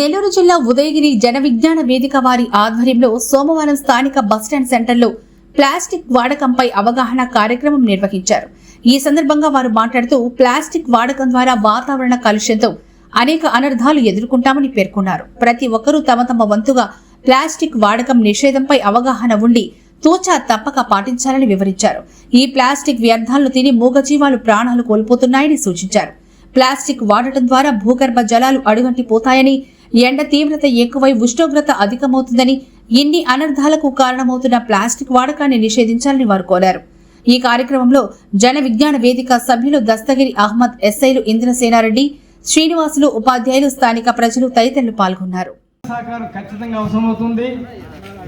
నెల్లూరు జిల్లా ఉదయగిరి జన విజ్ఞాన వేదిక వారి ఆధ్వర్యంలో సోమవారం స్థానిక బస్టాండ్ సెంటర్లో ప్లాస్టిక్ వాడకంపై అవగాహన కార్యక్రమం నిర్వహించారు. ఈ సందర్భంగా వారు మాట్లాడుతూ ప్లాస్టిక్ వాడకం ద్వారా వాతావరణ కాలుష్యంతో అనేక అనర్థాలు ఎదుర్కొంటామని పేర్కొన్నారు. ప్రతి ఒక్కరూ తమ తమ వంతుగా ప్లాస్టిక్ వాడకం నిషేధంపై అవగాహన ఉండి తూచా తప్పక పాటించాలని వివరించారు. ఈ ప్లాస్టిక్ వ్యర్థాలను తిని మూగజీవాలు ప్రాణాలు కోల్పోతున్నాయని సూచించారు. ప్లాస్టిక్ వాడటం ద్వారా భూగర్భ జలాలు అడుగంటిపోతాయని ఎండ తీవ్రత ఎక్కువై ఉష్ణోగ్రత అధికమవుతుందని ఇన్ని అనర్థాలకు కారణమవుతున్న ప్లాస్టిక్ వాడకాన్ని నిషేధించాలని వారు కోరారు. ఈ కార్యక్రమంలో జన విజ్ఞాన వేదిక సభ్యులు దస్తగిరి అహ్మద్ ఎస్ఐలు ఇంద్రసేనారెడ్డి శ్రీనివాసులు ఉపాధ్యాయులు స్థానిక ప్రజలు తదితరులు పాల్గొన్నారు. సహకారం ఖచ్చితంగా అవసరమవుతుంది.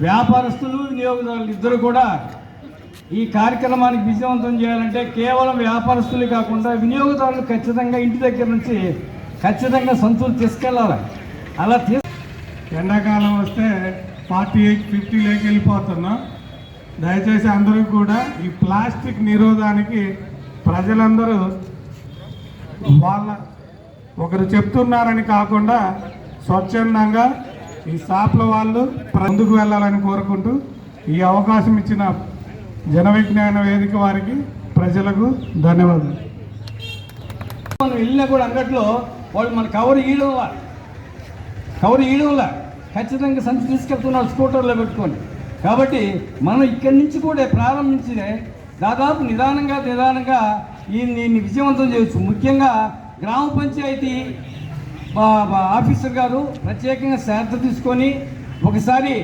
వ్యాపారస్తులు వినియోగదారులు ఇద్దరు కూడా ఈ కార్యక్రమానికి విజయవంతం చేయాలంటే కేవలం వ్యాపారస్తులే కాకుండా వినియోగదారులు ఖచ్చితంగా ఇంటి దగ్గర నుంచి ఖచ్చితంగా సంతులు తీసుకెళ్ళాలి అలా ఎండాకాలం వస్తే ఫార్టీ ఎయిట్ ఫిఫ్టీలోకి వెళ్ళిపోతున్నాం. దయచేసి అందరూ కూడా ఈ ప్లాస్టిక్ నిరోధానికి ప్రజలందరూ వాళ్ళ ఒకరు చెప్తున్నారని కాకుండా స్వచ్ఛందంగా ఈ షాప్ల వాళ్ళు ముందుకు వెళ్ళాలని కోరుకుంటూ ఈ అవకాశం ఇచ్చిన జన విజ్ఞాన వేదిక వారికి ప్రజలకు ధన్యవాదాలు. మనం వెళ్ళినా కూడా అంగట్లో వాళ్ళు మన కవర్ ఈయడంలా కవర్ ఈడవల ఖచ్చితంగా సంచి తీసుకెళ్తున్నారు స్కూటర్లో పెట్టుకొని. కాబట్టి మనం ఇక్కడి నుంచి కూడా ప్రారంభించినే దాదాపు నిదానంగా నిదానంగా ఈ దీన్ని విజయవంతం చేయొచ్చు. ముఖ్యంగా గ్రామ పంచాయతీ ఆఫీసర్ గారు ప్రత్యేకంగా శ్రద్ధ తీసుకొని ఒకసారి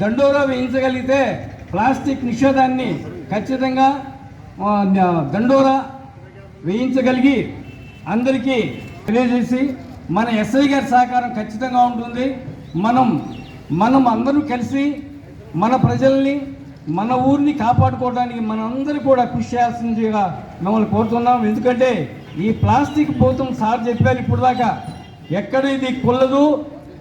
దండోరా వేయించగలిగితే ప్లాస్టిక్ నిషేధాన్ని ఖచ్చితంగా దండోరా వేయించగలిగి అందరికీ తెలియజేసి మన ఎస్ఐ గారి సహకారం ఖచ్చితంగా ఉంటుంది. మనం మనం అందరూ కలిసి మన ప్రజల్ని మన ఊరిని కాపాడుకోవడానికి మనందరూ కూడా కృషి చేయాల్సిందిగా మిమ్మల్ని కోరుతున్నాం. ఎందుకంటే ఈ ప్లాస్టిక్ భూతం సార్ చెప్పారు ఇప్పుడు దాకా ఎక్కడ ఇది కుల్లదు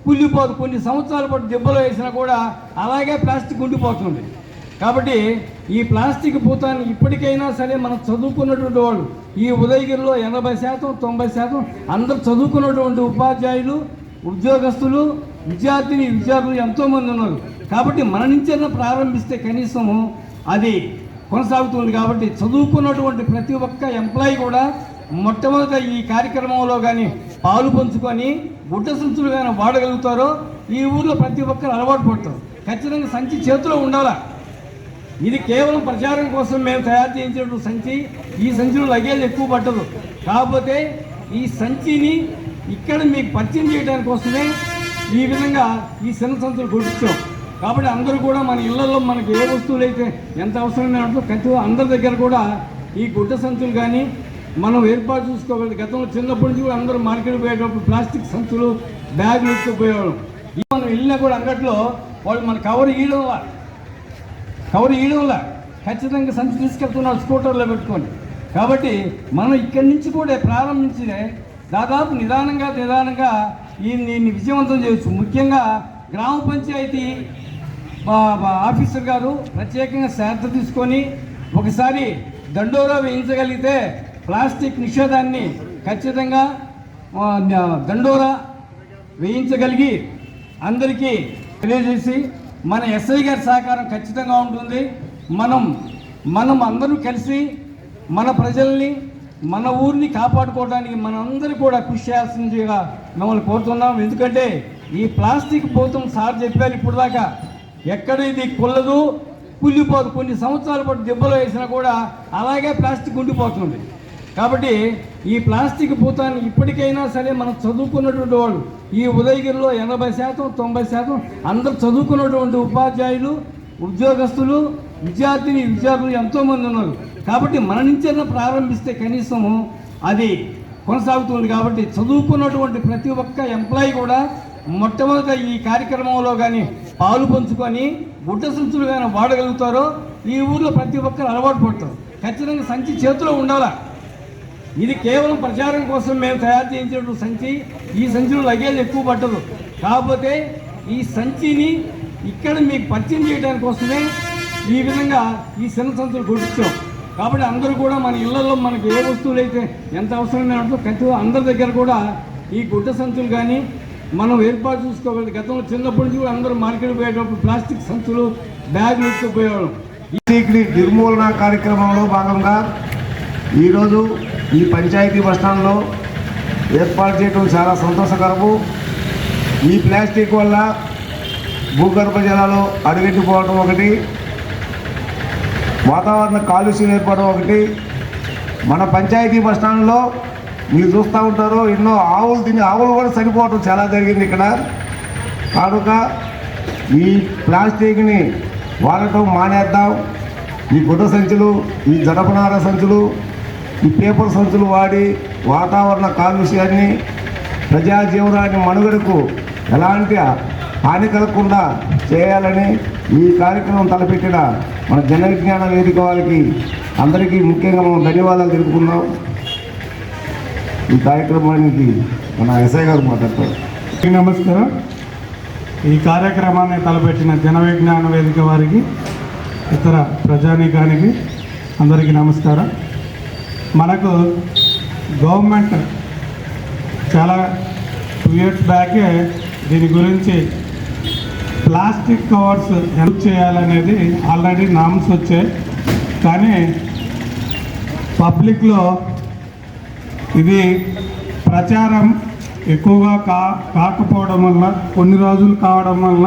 కుళ్ళిపోదు. కొన్ని సంవత్సరాల పాటు దెబ్బలు వేసినా కూడా అలాగే ప్లాస్టిక్ ఉండిపోతుంది. కాబట్టి ఈ ప్లాస్టిక్ భూతాన్ని ఇప్పటికైనా సరే మనం చదువుకున్నటువంటి వాళ్ళు ఈ ఉదయగిరిలో ఎనభై శాతం తొంభై శాతం అందరూ చదువుకున్నటువంటి ఉపాధ్యాయులు ఉద్యోగస్తులు విద్యార్థిని విద్యార్థులు ఎంతోమంది ఉన్నారు. కాబట్టి మన నుంచైనా ప్రారంభిస్తే కనీసము అది కొనసాగుతుంది కాబట్టి చదువుకున్నటువంటి ప్రతి ఒక్క ఎంప్లాయీ కూడా మొట్టమొదట ఈ కార్యక్రమంలో కానీ పాలు పంచుకొని గుడ్డ సంచులు కానీ వాడగలుగుతారో ఈ ఊర్లో ప్రతి ఒక్కరు అలవాటు పడతారు. ఖచ్చితంగా సంచి చేతిలో ఉండాలా? ఇది కేవలం ప్రచారం కోసం మేము తయారు చేయించినటువంటి సంచి. ఈ సంచిలో లగేజ్ ఎక్కువ పట్టదు. కాకపోతే ఈ సంచిని ఇక్కడ మీకు పరిచయం చేయడానికి కోసమే ఈ విధంగా ఈ చిన్న సంచులు కొట్టించాం. కాబట్టి అందరూ కూడా మన ఇళ్ళలో మనకి ఏ వస్తువులు అయితే ఎంత అవసరమైనట్లు ఖచ్చితంగా అందరి దగ్గర కూడా ఈ గుడ్డ సంచులు కానీ మనం ఏర్పాటు చూసుకోవాలి. గతంలో చిన్నప్పటి నుంచి కూడా అందరూ మార్కెట్ పోయేటప్పుడు ప్లాస్టిక్ సంచులు బ్యాగులు ఎత్తుకుపోయేవాళ్ళం ఈ మనం వెళ్ళినా కూడా అంగట్లో వాళ్ళు మన కవర్ ఈయడం కవర్ ఈయడంలా ఖచ్చితంగా సంచి తీసుకెళ్తున్నారు స్కూటర్లో పెట్టుకొని. కాబట్టి మనం ఇక్కడి నుంచి కూడా ప్రారంభించినే దాదాపు నిదానంగా నిదానంగా ఈ దీన్ని విజయవంతం చేయొచ్చు. ముఖ్యంగా గ్రామ పంచాయతీ ఆఫీసర్ గారు ప్రత్యేకంగా శ్రద్ధ తీసుకొని ఒకసారి దండోరా వేయించగలిగితే ప్లాస్టిక్ నిషేధాన్ని ఖచ్చితంగా దండోరా వేయించగలిగి అందరికీ తెలియజేసి మన ఎస్ఐ గారి సహకారం ఖచ్చితంగా ఉంటుంది. మనం మనం అందరూ కలిసి మన ప్రజల్ని మన ఊరిని కాపాడుకోవడానికి మనందరూ కూడా కృషి చేయాల్సిందిగా మిమ్మల్ని కోరుతున్నాం. ఎందుకంటే ఈ ప్లాస్టిక్ భూతం సార్ చెప్పారు ఇప్పుడు దాకా ఎక్కడ ఇది కుల్లదు కుళ్ళిపోదు. కొన్ని సంవత్సరాల పాటు దెబ్బలు వేసినా కూడా అలాగే ప్లాస్టిక్ ఉండిపోతుంది. కాబట్టి ఈ ప్లాస్టిక్ భూతాన్ని ఇప్పటికైనా సరే మనం చదువుకున్నటువంటి వాళ్ళు ఈ ఉదయగిరిలో ఎనభై శాతం తొంభై శాతం అందరూ చదువుకున్నటువంటి ఉపాధ్యాయులు ఉద్యోగస్తులు విద్యార్థిని విద్యార్థులు ఎంతోమంది ఉన్నారు. కాబట్టి మన నుంచైనా ప్రారంభిస్తే కనీసము అది కొనసాగుతుంది కాబట్టి చదువుకున్నటువంటి ప్రతి ఒక్క ఎంప్లాయీ కూడా మొట్టమొదట ఈ కార్యక్రమంలో కానీ పాలు పంచుకొని గుడ్డ సంచులు కానీ వాడగలుగుతారో ఈ ఊర్లో ప్రతి ఒక్కరు అలవాటు పడతారు. ఖచ్చితంగా సంచి చేతిలో ఉండాలా? ఇది కేవలం ప్రచారం కోసం మేము తయారు చేయించినటువంటి సంచి. ఈ సంచిలో లగేజ్ ఎక్కువ పట్టదు. కాకపోతే ఈ సంచిని ఇక్కడ మీకు పరిచయం చేయడానికి కోసమే ఈ విధంగా ఈ చిన్న సంచులు కొట్టించాం. కాబట్టి అందరూ కూడా మన ఇళ్ళలో మనకి ఏ వస్తువులు అయితే ఎంత అవసరమైనట్లు ఖచ్చితంగా అందరి దగ్గర కూడా ఈ గుడ్డ సంచులు కానీ మనం ఏర్పాటు చూసుకోవాలి. గతంలో చిన్నప్పటి నుంచి కూడా అందరూ మార్కెట్ పోయేటప్పుడు ప్లాస్టిక్ సంచులు బ్యాగులు ఎత్తుకుపోయేవాళ్ళం ఈ నిర్మూలన కార్యక్రమంలో భాగంగా ఈరోజు ఈ పంచాయతీ బస్టాండ్లో ఏర్పాటు చేయడం చాలా సంతోషకరము. ఈ ప్లాస్టిక్ వల్ల భూగర్భ జలాలు అడుగెట్టిపోవడం ఒకటి వాతావరణ కాలుష్యం ఏర్పడడం ఒకటి. మన పంచాయతీ బస్టాండ్లో మీరు చూస్తూ ఉంటారు ఎన్నో ఆవులు తిని ఆవులు కూడా చనిపోవటం చాలా జరిగింది ఇక్కడ. కనుక ఈ ప్లాస్టిక్ని వాడటం మానేద్దాం. ఈ గుడ్డ సంచులు ఈ జనపనార సంచులు ఈ పేపర్ సంచులు వాడి వాతావరణ కాలుష్యాన్ని ప్రజా జీవనాన్ని మనుగడకు ఎలాంటి హాని కలగకుండా చేయాలని ఈ కార్యక్రమం తలపెట్టిన మన జన విజ్ఞాన వేదిక వారికి అందరికీ ముఖ్యంగా మనం ధన్యవాదాలు తెలుపుకుందాం. ఈ కార్యక్రమానికి మన ఎస్ఐ గారు మాట్లాడతారు. నమస్కారం. ఈ కార్యక్రమాన్ని తలపెట్టిన జన విజ్ఞాన వేదిక వారికి ఇతర ప్రజానీకానికి అందరికీ నమస్కారం. మనకు గవర్నమెంట్ చాలా టూ ఇయర్స్ బ్యాకే దీని గురించి ప్లాస్టిక్ కవర్స్ హెల్ప్ చేయాలనేది ఆల్రెడీ నామ్స్ వచ్చాయి. కానీ పబ్లిక్లో ఇది ప్రచారం ఎక్కువగా కా కాకపోవడం వల్ల కొన్ని రోజులు కావడం వల్ల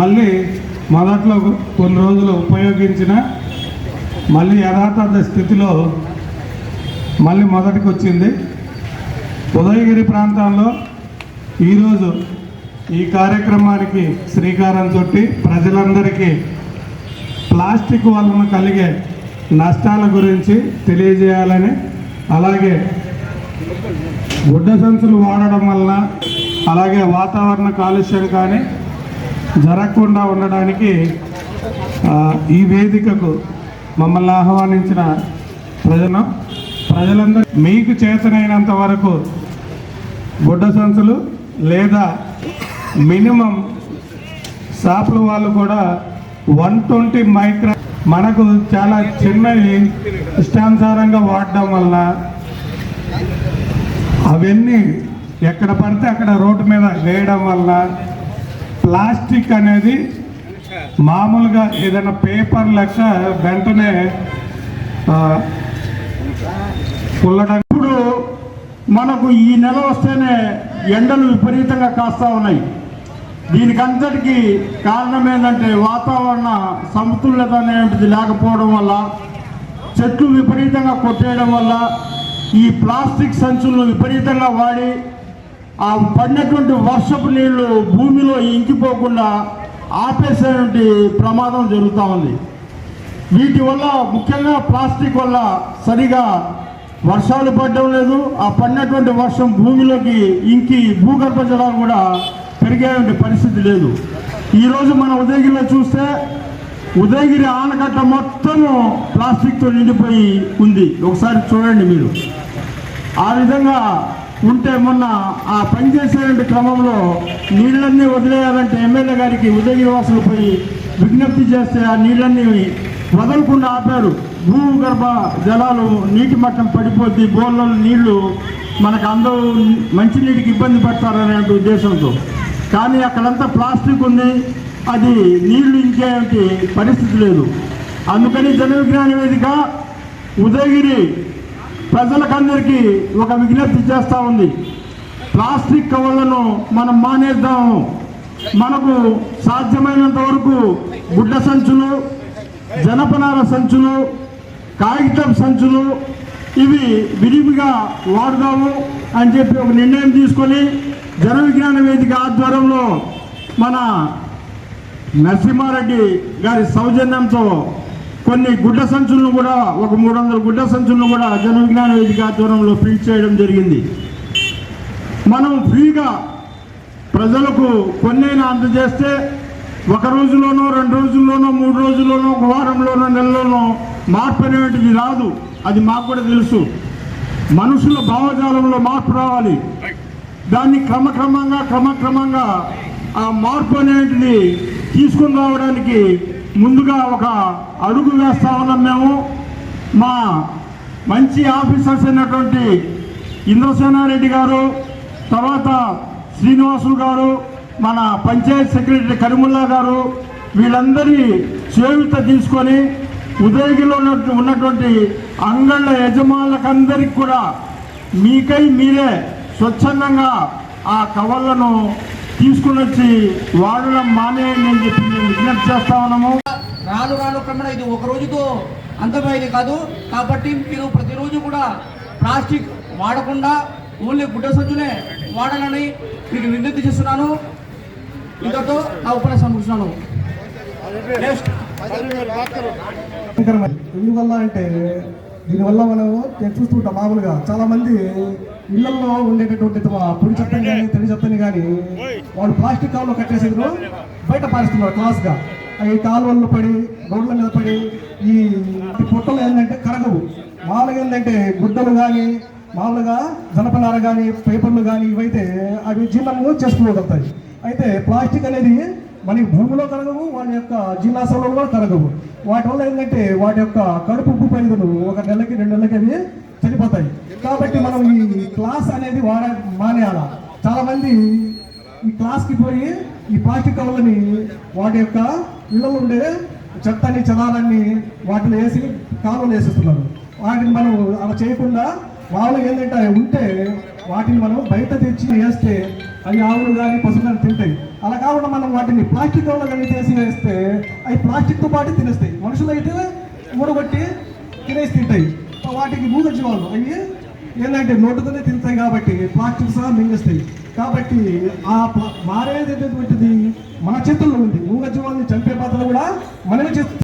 మళ్ళీ మొదట్లో కొన్ని రోజులు ఉపయోగించిన మళ్ళీ యథాతథ స్థితిలో మళ్ళీ మొదటికి వచ్చింది. ఉదయగిరి ప్రాంతంలో ఈరోజు ఈ కార్యక్రమానికి శ్రీకారం చుట్టి ప్రజలందరికీ ప్లాస్టిక్ వలన కలిగే నష్టాల గురించి తెలియజేయాలని అలాగే గుడ్డ సంచులు వాడడం వలన అలాగే వాతావరణ కాలుష్యం కానీ జరగకుండా ఉండడానికి ఈ వేదికకు మమ్మల్ని ఆహ్వానించిన ప్రజలు ప్రజలందరూ మీకు చేతనైనంత వరకు గుడ్డ సంచులు లేదా మినిమం షాపుల వాళ్ళు కూడా వన్ ట్వంటీ మైక్రో మనకు చాలా చిన్నవి ఇష్టానుసారంగా వాడడం వల్ల అవన్నీ ఎక్కడ పడితే అక్కడ రోడ్డు మీద వేయడం వల్ల ప్లాస్టిక్ అనేది మామూలుగా ఏదైనా పేపర్ లెక్క వెంటనే ఇప్పుడు మనకు ఈ నెల వస్తేనే ఎండలు విపరీతంగా కాస్తా ఉన్నాయి. దీనికంతటికి కారణం ఏంటంటే వాతావరణ సమతుల్యత అనేది లేకపోవడం వల్ల చెట్లు విపరీతంగా కొట్టేయడం వల్ల ఈ ప్లాస్టిక్ సంచులను విపరీతంగా వాడి ఆ పడినటువంటి వర్షపు నీళ్ళు భూమిలో ఇంకిపోకుండా ఆపేసేటువంటి ప్రమాదం జరుగుతూ ఉంది. వీటి వల్ల ముఖ్యంగా ప్లాస్టిక్ వల్ల సరిగా వర్షాలు పడడం లేదు. ఆ పడినటువంటి వర్షం భూమిలోకి ఇంకి భూగర్భ జలాలు కూడా పెరిగేటువంటి పరిస్థితి లేదు. ఈరోజు మన ఉదయగిరిలో చూస్తే ఉదయగిరి ఆనకట్ట మొత్తము ప్లాస్టిక్తో నిండిపోయి ఉంది. ఒకసారి చూడండి మీరు. ఆ విధంగా ఉంటే మొన్న ఆ పనిచేసేటువంటి క్రమంలో నీళ్ళన్నీ వదిలేయాలంటే ఎమ్మెల్యే గారికి ఉదయగిరి వాసులు పోయి విజ్ఞప్తి చేస్తే ఆ నీళ్ళన్నీ వదలకుండా ఆపారు. భూగర్భ జలాలు నీటి మట్టం పడిపోద్ది బోర్లలో నీళ్ళు మనకు అందరూ మంచినీటికి ఇబ్బంది పడతారనే ఉద్దేశంతో. కానీ అక్కడంతా ప్లాస్టిక్ ఉంది అది నీళ్ళు ఇంకేంటి పరిస్థితి లేదు. అందుకని జన విజ్ఞాన వేదిక ఉదయగిరి ప్రజలకందరికీ ఒక విజ్ఞప్తి చేస్తూ ఉంది. ప్లాస్టిక్ కవర్లను మనం మానేద్దాము. మనకు సాధ్యమైనంత వరకు గుడ్డ సంచులు జనపనార సంచులు కాగితం సంచులు ఇవి విరివిగా వాడుదాము అని చెప్పి ఒక నిర్ణయం తీసుకొని జన విజ్ఞాన వేదిక ఆధ్వర్యంలో మన నరసింహారెడ్డి గారి సౌజన్యంతో కొన్ని గుడ్డ సంచులను కూడా ఒక మూడు వందల గుడ్డ సంచులను కూడా జన విజ్ఞాన వేదిక ఆధ్వర్యంలో ప్రింట్ చేయడం జరిగింది. మనం ఫ్రీగా ప్రజలకు కొన్నైనా అందజేస్తే ఒక రోజులోనో రెండు రోజుల్లోనో మూడు రోజుల్లోనో ఒక వారంలోనో నెలలోనో మార్పు అనేటువంటిది రాదు. అది మాకు కూడా తెలుసు. మనుషుల భావజాలంలో మార్పు రావాలి. దాన్ని క్రమక్రమంగా క్రమక్రమంగా ఆ మార్పు అనేటిది తీసుకుని రావడానికి ముందుగా ఒక అడుగు వేస్తా ఉన్నాం మేము. మా మంచి ఆఫీసర్స్ అయినటువంటి ఇంద్రసేనారెడ్డి గారు తర్వాత శ్రీనివాసులు గారు మన పంచాయత్ సెక్రటరీ కరిముల్లా గారు వీళ్ళందరి చేయుత తీసుకొని ఉదయగిరిలో ఉన్నటువంటి అంగళ్ళ యజమానులకందరికి కూడా మీకై మీరే స్వచ్ఛందంగా ఆ కవర్లను తీసుకుని వచ్చి వాడడం మానేయండి అని చెప్పి మేము విజ్ఞప్తి చేస్తా ఉన్నాము. రాను రాను క్రమేణా ఇది ఒక రోజుతో అంతమైంది కాదు. కాబట్టి మీరు ప్రతిరోజు కూడా ప్లాస్టిక్ వాడకుండా ఓన్లీ గుడ్డ సంచులే వాడాలని మీకు విజ్ఞప్తి చేస్తున్నాను. ఇంతతో నా ఉపన్యాసం ముగిస్తున్నాను. ఎందువల్ల అంటే దీనివల్ల మనం చూస్తుంటాం మామూలుగా. చాలా మంది ఇళ్ళలో ఉండేటటువంటి పొడి చెత్తని కానీ తడి చెత్తని కానీ వాళ్ళు ప్లాస్టిక్ కాలువలో కట్టేసేది బయట పారిస్తున్నారు క్లాస్గా. అవి కాలువల్లో పడి రోడ్ల మీద పడి ఈ పొట్టలు ఏంటంటే కరగవు. మామూలుగా ఏంటంటే గుడ్డలు కానీ మామూలుగా జనపనార కానీ పేపర్లు కానీ ఇవైతే అవి జీర్ణము చేసుకోగలుగుతాయి అయితే ప్లాస్టిక్ అనేది మనకి భూమిలో కరగవు వాటి యొక్క జీర్ణాశంలో కూడా కరగవు. వాటి వల్ల ఏంటంటే వాటి యొక్క కడుపు ఉప్పు పైరులు ఒక నెలకి రెండు నెలలకి అవి చనిపోతాయి. కాబట్టి మనం ఈ క్లాస్ అనేది వాడ మానేయాల? చాలా మంది ఈ క్లాస్కి పోయి ఈ ప్లాస్టిక్ కవర్లని వాటి యొక్క ఇళ్ళలో ఉండే చెత్తని చెదాలన్నీ వాటిని వేసి కాలువలు వేసేస్తున్నారు. వాటిని మనం అలా చేయకుండా మామూలుగా ఏంటంటే ఉంటే వాటిని మనం బయట తెచ్చి వేస్తే అవి ఆవులు కానీ పశువులు కానీ తింటాయి. అలా కాకుండా మనం వాటిని ప్లాస్టిక్ వల్ల కానీ చేసి వేస్తే అవి ప్లాస్టిక్తో పాటు తినేస్తాయి. మనుషులు అయితే ఊడగొట్టి తినేసి తింటాయి. వాటికి మూగ జీవాలు అవి ఏంటంటే నోటుతోనే తింటాయి కాబట్టి ప్లాస్టిక్ సహా మింగిస్తాయి. కాబట్టి ఆ మారేది మన చేతుల్లో ఉంది. మూగ జీవాల్ని చంపే పాత్ర కూడా మనమే చేస్తుంది